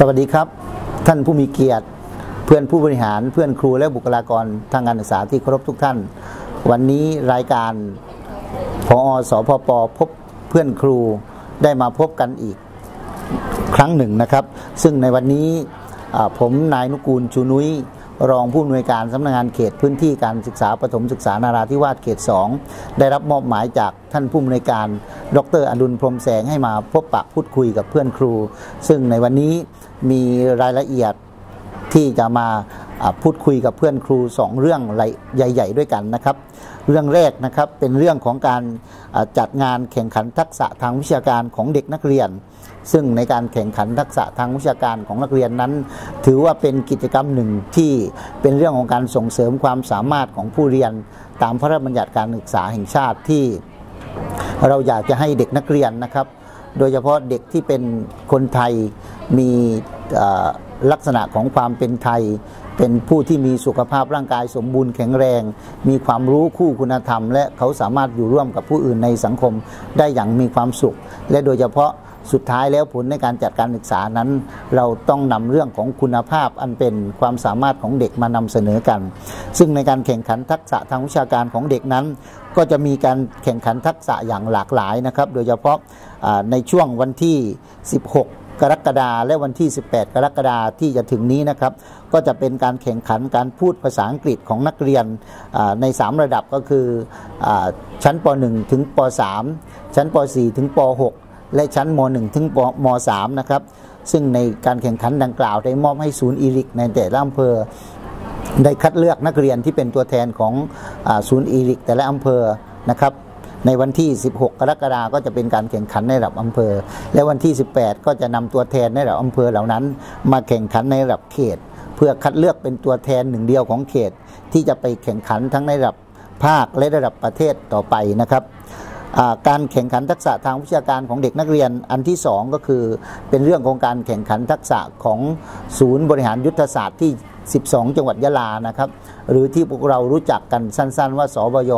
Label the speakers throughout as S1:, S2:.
S1: สวัสดีครับ ท่านผู้มีเกียรติ เพื่อนผู้บริหารเพื่อนครูและบุคลากรทางการศึกษาที่เคารพทุกท่าน วันนี้รายการพอสพปพบเพื่อนครูได้มาพบกันอีกครั้งหนึ่งนะครับ ซึ่งในวันนี้ผมนายนุกูลชูนุ้ยรองผู้อำนวยการสำนักงานเขตพื้นที่การศึกษาประถมศึกษานาราธิวาสเขต 2 ได้รับมอบหมายจากท่านผู้อำนวยการ ดรอดุลพรมแสงให้มาพบปะพูดคุยกับเพื่อนครู ซึ่งในวันนี้มีรายละเอียดที่จะมาพูดคุยกับเพื่อนครูสองเรื่องใหญ่ ๆ ด้วยกันนะครับ เรื่องแรกนะครับเป็นเรื่องของการจัดงานแข่งขันทักษะทางวิชาการของเด็กนักเรียน ซึ่งในการแข่งขันทักษะทางวิชาการของนักเรียนนั้น ถือว่าเป็นกิจกรรมหนึ่งที่เป็นเรื่องของการส่งเสริมความสามารถของผู้เรียน ตามพระราชบัญญัติการศึกษาแห่งชาติที่ เราอยากจะให้เด็กนักเรียนนะครับ โดยเฉพาะเด็กที่เป็นคนไทยมีลักษณะของความเป็นไทย เป็นผู้ที่มีสุขภาพร่างกายสมบูรณ์แข็งแรง มีความรู้คู่คุณธรรม และเขาสามารถอยู่ร่วมกับผู้อื่นในสังคมได้อย่างมีความสุข และโดยเฉพาะ สุดท้ายแล้วผลในการจัดการศึกษานั้น เราต้องนำเรื่องของคุณภาพอันเป็นความสามารถของเด็กมานำเสนอกัน ซึ่งในการแข่งขันทักษะทางวิชาการของเด็กนั้น ก็จะมีการแข่งขันทักษะอย่างหลากหลายนะครับ โดยเฉพาะในช่วงวันที่ 16กรกฎาและวันที่ 18 กรกฎาที่จะถึงนี้นะครับ ก็จะเป็นการแข่งขันการพูดภาษาอังกฤษของนักเรียนอ่าใน 3 ระดับก็คืออชั้นป .1 ถึงป .3 ชั้นป .4 ถึงป .6 และชั้นม .1 ถึงม .3 นะครับ ซึ่งในการแข่งขันดังกล่าวได้มอบให้ศูนย์อีริกในแต่ละอำเภอได้คัดเลือกนักเรียนที่เป็นตัวแทนของอศูนย์อีริกแต่ละอำเภอนะครับในวันที่ 16 กรกฎาคมก็จะเป็นการแข่งขันในระดับอำเภอ และวันที่ 18 ก็จะนำตัวแทนในระดับอำเภอเหล่านั้น มาแข่งขันในระดับเขต เพื่อคัดเลือกเป็นตัวแทนหนึ่งเดียวของเขต ที่จะไปแข่งขันทั้งในระดับภาคและระดับประเทศต่อไปนะครับ การแข่งขันทักษะทางวิชาการของเด็กนักเรียนอันที่ 2 ก็คือเป็นเรื่องของการแข่งขันทักษะของศูนย์บริหารยุทธศาสตร์ที่ 12 จังหวัดยะลานะครับ หรือที่พวกเรารู้จักกันสั้นๆ ว่า สบย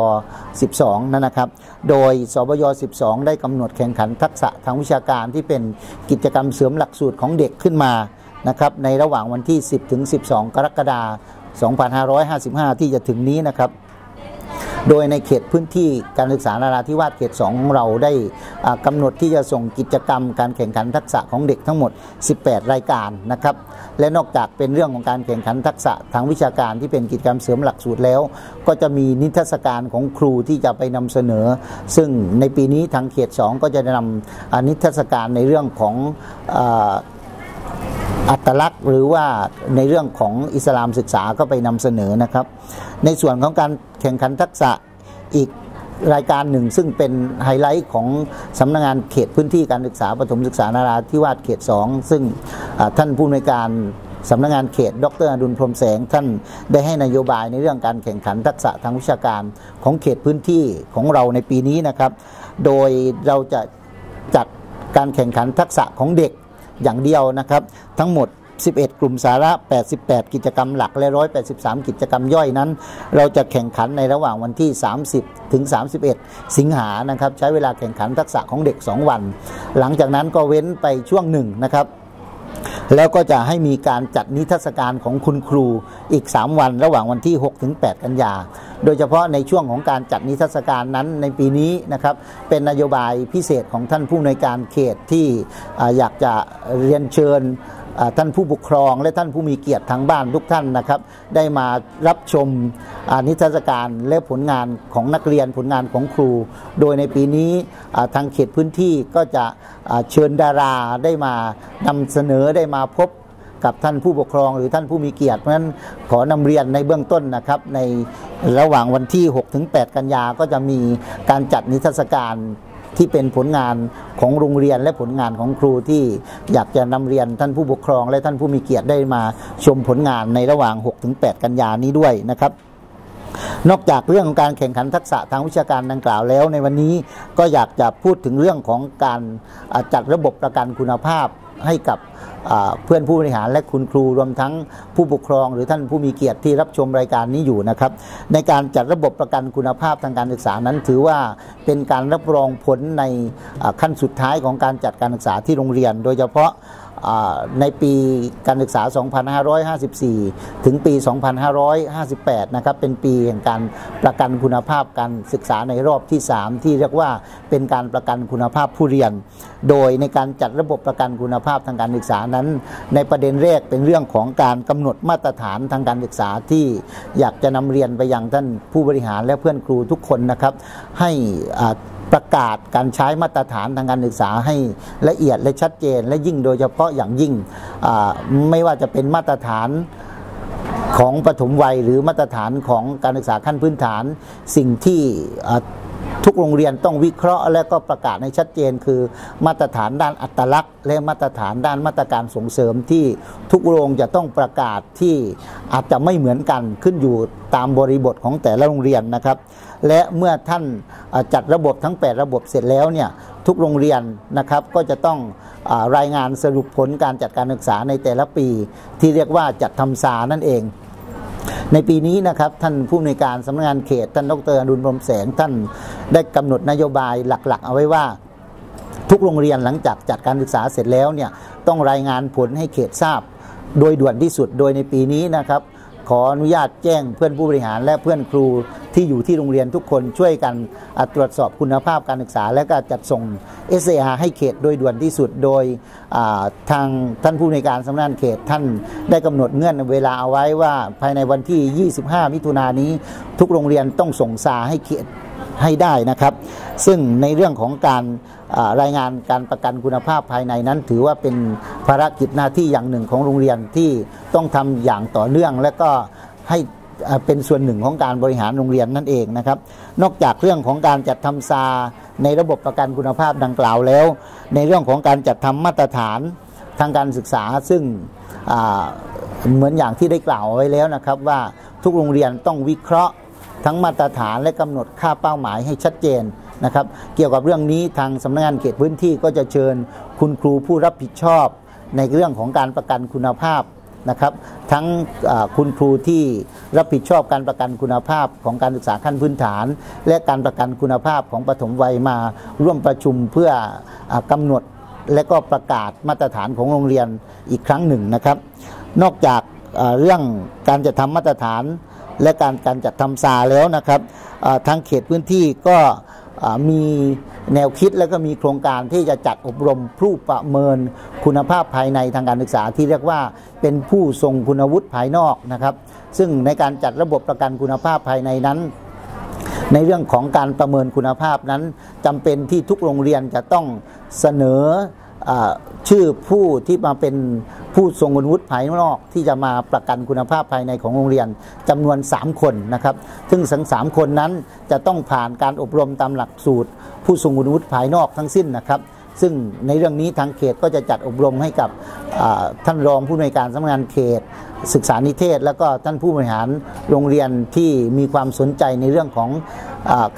S1: 12 นั่นนะครับ โดย สบย 12 ได้กำหนดแข่งขันทักษะทางวิชาการที่เป็นกิจกรรมเสริมหลักสูตรของเด็กขึ้นมานะครับในระหว่างวันที่ 10 ถึง 12 กรกฎาคม 2555 ที่จะถึงนี้นะครับ โดยในเขตพื้นที่การศึกษานาราธิวาสเขต 2 ของเราได้อ่ากำหนดที่จะส่งกิจกรรม การแข่งขันทักษะของเด็กทั้งหมด 18 รายการนะครับ และนอกจากเป็นเรื่องของการแข่งขันทักษะทางวิชาการที่เป็นกิจกรรมเสริมหลักสูตรแล้ว ก็จะมีนิทรรศการของครูที่จะไปนำเสนอ ซึ่งในปีนี้ทางเขต 2 ก็จะนำอ่านิทรรศการในเรื่องของอัตลักษณ์หรือว่าในเรื่องของอิสลามศึกษาก็ไปนำเสนอนะครับ ในส่วนของการแข่งขันทักษะอีกรายการหนึ่ง ซึ่งเป็นไฮไลท์ของสำนักงานเขตพื้นที่การศึกษาปฐมศึกษานาราธิวาสเขต 2 ซึ่งท่านผู้อำนวยการสำนักงานเขต ดรอดุลพรมแสง ท่านได้ให้นโยบายในเรื่องการแข่งขันทักษะทางวิชาการของเขตพื้นที่ของเราในปีนี้นะครับ โดยเราจะจัดการแข่งขันทักษะของเด็กอย่างเดียวนะครับ ทั้งหมด 11 กลุ่มสาระ 88 กิจกรรมหลัก และ 183 กิจกรรมย่อยนั้น เราจะแข่งขันในระหว่างวันที่ 30 ถึง 31 สิงหานะครับ ใช้เวลาแข่งขันทักษะของเด็ก 2 วัน หลังจากนั้นก็เว้นไปช่วงหนึ่งนะครับแล้วก็จะให้มีการจัดนิทรรศการของคุณครูอีก 3 วันระหว่างวันที่ 6 ถึง 8 กันยา โดยเฉพาะในช่วงของการจัดนิทรรศการนั้นในปีนี้นะครับ เป็นนโยบายพิเศษของท่านผู้ในวยการเขตที่อยากจะเรียนเชิญ ท่านผู้ปกครองและท่านผู้มีเกียรติทางบ้านทุกท่านนะครับ ได้มารับชมนิทรรศการและผลงานของนักเรียนผลงานของครู โดยในปีนี้ทางเขตพื้นที่ก็จะเชิญดาราได้มานำเสนอได้มาพบกับท่านผู้ปกครองหรือท่านผู้มีเกียรติเพราะฉะนั้นขอนำเรียนในเบื้องต้นนะครับ ในระหว่างวันที่6ถึง8กันยาก็จะมีการจัดนิทรรศการ ที่เป็นผลงานของโรงเรียนและผลงานของครูที่อยากจะนำเรียนท่านผู้ปกครอง และท่านผู้มีเกียรติได้มาชมผลงานในระหว่าง 6-8 กันยานี้ด้วยนะครับนอกจากเรื่องของการแข่งขันทักษะทางวิชาการดังกล่าวแล้ว ในวันนี้ก็อยากจะพูดถึงเรื่องของการจัดระบบประกันคุณภาพ ให้กับเพื่อนผู้บริหารและคุณครูรวมทั้งผู้ปกครอง หรือท่านผู้มีเกียรติที่รับชมรายการนี้อยู่นะครับ ในการจัดระบบประกันคุณภาพทางการศึกษานั้น ถือว่าเป็นการรับรองผลในขั้นสุดท้ายของการจัดการศึกษาที่โรงเรียน โดยเฉพาะ ในปีการศึกษา 2554 ถึงปี 2558 นะครับ เป็นปีแห่งการประกันคุณภาพการศึกษาในรอบที่ 3 ที่เรียกว่าเป็นการประกันคุณภาพผู้เรียน โดยในการจัดระบบประกันคุณภาพทางการศึกษานั้น ในประเด็นแรกเป็นเรื่องของการกำหนดมาตรฐานทางการศึกษาที่อยากจะนำเรียนไปยังท่านผู้บริหารและเพื่อนครูทุกคนนะครับ ให้ ประกาศการใช้มาตรฐานทางการศึกษาให้ละเอียดและชัดเจน และยิ่งโดยเฉพาะอย่างยิ่งไม่ว่าจะเป็นมาตรฐานของปฐมวัยหรือมาตรฐานของการศึกษาขั้นพื้นฐานสิ่งที่ ทุกโรงเรียนต้องวิเคราะห์และก็ประกาศในชัดเจนคือ มาตรฐานด้านอัตลักษณ์ และมาตรฐานด้านมาตรการส่งเสริมที่ทุกโรงจะต้องประกาศที่อาจจะไม่เหมือนกันขึ้นอยู่ตามบริบทของแต่ละโรงเรียนนะครับ และเมื่อท่านจัดระบบทั้ง 8 ระบบเสร็จแล้วเนี่ยทุกโรงเรียนนะครับก็จะต้องรายงานสรุปผลการจัดการศึกษาในแต่ละปี ที่เรียกว่าจัดทำสานั่นเอง ในปีนี้นะครับท่านผู้ในการสำนักงานเขต ท่านดรอดุลพรมแสงท่านได้กำหนดนโยบายหลักๆ เอาไว้ว่าทุกโรงเรียนหลังจากจัดการศึกษาเสร็จแล้วเนี่ยต้องรายงานผลให้เขตทราบ โดยด่วนที่สุดโดยในปีนี้นะครับ ขออนุญาตแจ้งเพื่อนผู้บริหารและเพื่อนครู ที่อยู่ที่โรงเรียนทุกคนช่วยกันตรวจสอบคุณภาพการศึกษา และก็จัดส่ง SAR ให้เขตโดยด่วนที่สุดโดยทางท่านผู้ในการสำนักงานเขตท่านได้กำหนดเงื่อนเวลาเอาไว้ว่าภายในวันที่ 25 มิถุนายนนี้ ทุกโรงเรียนต้องส่งสาให้เขตให้ได้นะครับ ซึ่งในเรื่องของการรายงานการประกันคุณภาพภายในนั้น ถือว่าเป็นภารกิจหน้าที่อย่างหนึ่งของโรงเรียนที่ต้องทำอย่างต่อเนื่องและก็ให้ เป็นส่วนหนึ่งของการบริหารโรงเรียนนั่นเองนะครับ นอกจากเรื่องของการจัดทำซาในระบบประกันคุณภาพดังกล่าวแล้ว ในเรื่องของการจัดทำมาตรฐานทางการศึกษาซึ่งเหมือนอย่างที่ได้กล่าวไว้แล้วนะครับ ว่าทุกโรงเรียนต้องวิเคราะห์ทั้งมาตรฐานและกำหนดค่าเป้าหมายให้ชัดเจนนะครับ เกี่ยวกับเรื่องนี้ทางสำนักงานเขตพื้นที่ก็จะเชิญคุณครูผู้รับผิดชอบ ในเรื่องของการประกันคุณภาพ นะครับ ทั้งคุณครูที่รับผิดชอบการประกันคุณภาพของการศึกษาขั้นพื้นฐาน และการประกันคุณภาพของปฐมวัยมาร่วมประชุมเพื่อกำหนดและก็ประกาศมาตรฐานของโรงเรียนอีกครั้งหนึ่งนะครับ นอกจากเรื่องการจะทำมาตรฐานและการการจัดทำซาแล้วนะครับทางเขตพื้นที่ก็ มีแนวคิดและก็มีโครงการที่จะจัดอบรมผู้ประเมินคุณภาพภายในทางการศึกษาที่เรียกว่าเป็นผู้ทรงคุณวุฒิภายนอกนะครับ ซึ่งในการจัดระบบประกันคุณภาพภายในนั้น ในเรื่องของการประเมินคุณภาพนั้นจำเป็นที่ทุกโรงเรียนจะต้องเสนอชื่อผู้ที่มาเป็น ผู้ทรงคุณวุฒิภายนอกที่จะมาประกันคุณภาพภายในของโรงเรียนจำนวน 3 คนนะครับ ซึ่งทั้งสามคนนั้นจะต้องผ่านการอบรมตามหลักสูตร ผู้ทรงคุณวุฒิภายนอกทั้งสิ้นนะครับ ซึ่งในเรื่องนี้ทางเขตก็จะจัดอบรมให้กับท่านรองผู้ในการสำนักงานเขต ศึกษานิเทศ แล้วก็ท่านผู้บริหารโรงเรียนที่มีความสนใจในเรื่องของ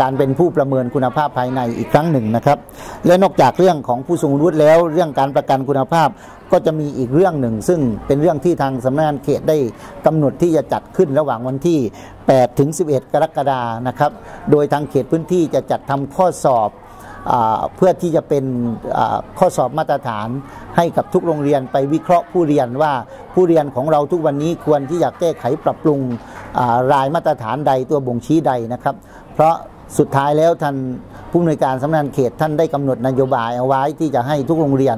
S1: การเป็นผู้ประเมินคุณภาพภายในอีกครั้งหนึ่งนะครับ และนอกจากเรื่องของผู้ทรงวุฒิแล้วเรื่องการประกันคุณภาพก็จะมีอีกเรื่องหนึ่ง ซึ่งเป็นเรื่องที่ทางสำนักงานเขตได้กำหนดที่จะจัดขึ้นระหว่างวันที่ 8 ถึง 11 กรกฎานะครับ โดยทางเขตพื้นที่จะจัดทำข้อสอบเพื่อที่จะเป็นข้อสอบมาตรฐานให้กับทุกโรงเรียนไปวิเคราะห์ผู้เรียนว่าผู้เรียนของเราทุกวันนี้ควรที่จะแก้ไขปรับปรุงรายมาตรฐานใดตัวบ่งชี้ใดนะครับ เพราะสุดท้ายแล้วท่านผู้อำนวยการสำนักงานเขตท่านได้กำหนดนโยบายเอาไว้ที่จะให้ทุกโรงเรียน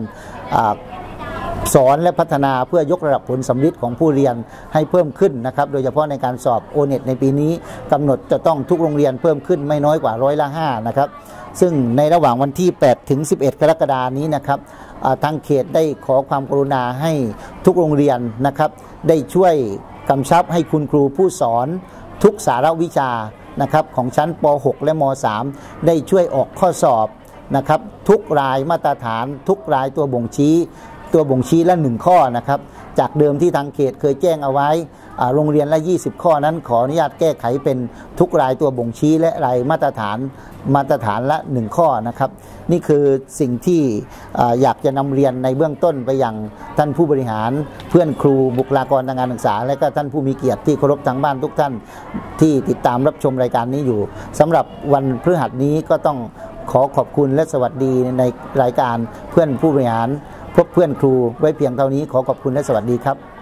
S1: สอนและพัฒนาเพื่อยกระดับผลสำลิดของผู้เรียนให้เพิ่มขึ้นนะครับ โดยเฉพาะในการสอบโอเน็ตในปีนี้กำหนดจะต้องทุกโรงเรียนเพิ่มขึ้นไม่น้อยกว่าร้อยละห้านะครับซึ่งในระหว่างวันที่ 8 ถึง 11 กรกฎานี้นะครับทางเขตได้ขอความกรุณาให้ทุกโรงเรียนนะครับ ได้ช่วยกำชับให้คุณครูผู้สอนทุกสารวิชา นะครับของชั้นป .6 และม .3 ได้ช่วยออกข้อสอบนะครับทุกรายมาตรฐาน ทุกรายตัวบ่งชี้ ตัวบ่งชี้ละหนึ่งข้อนะครับ จากเดิมที่ทางเขตเคยแจ้งเอาไว้ โรงเรียนละ 20 ข้อนั้นขออนุญาตแก้ไขเป็นทุกรายตัวบ่งชี้และรายมาตรฐานมาตรฐานละ 1 ข้อนะครับ นี่คือสิ่งที่อยากจะนำเรียนในเบื้องต้นไปยังท่านผู้บริหารเพื่อนครูบุคลากรทางการศึกษา และก็ท่านผู้มีเกียรติที่เคารพทางบ้านทุกท่านที่ติดตามรับชมรายการนี้อยู่สำหรับวันพฤหัสนี้ก็ต้องขอขอบคุณและสวัสดีในรายการเพื่อนผู้บริหาร พบเพื่อนครูไว้เพียงเท่านี้ขอขอบคุณและสวัสดีครับ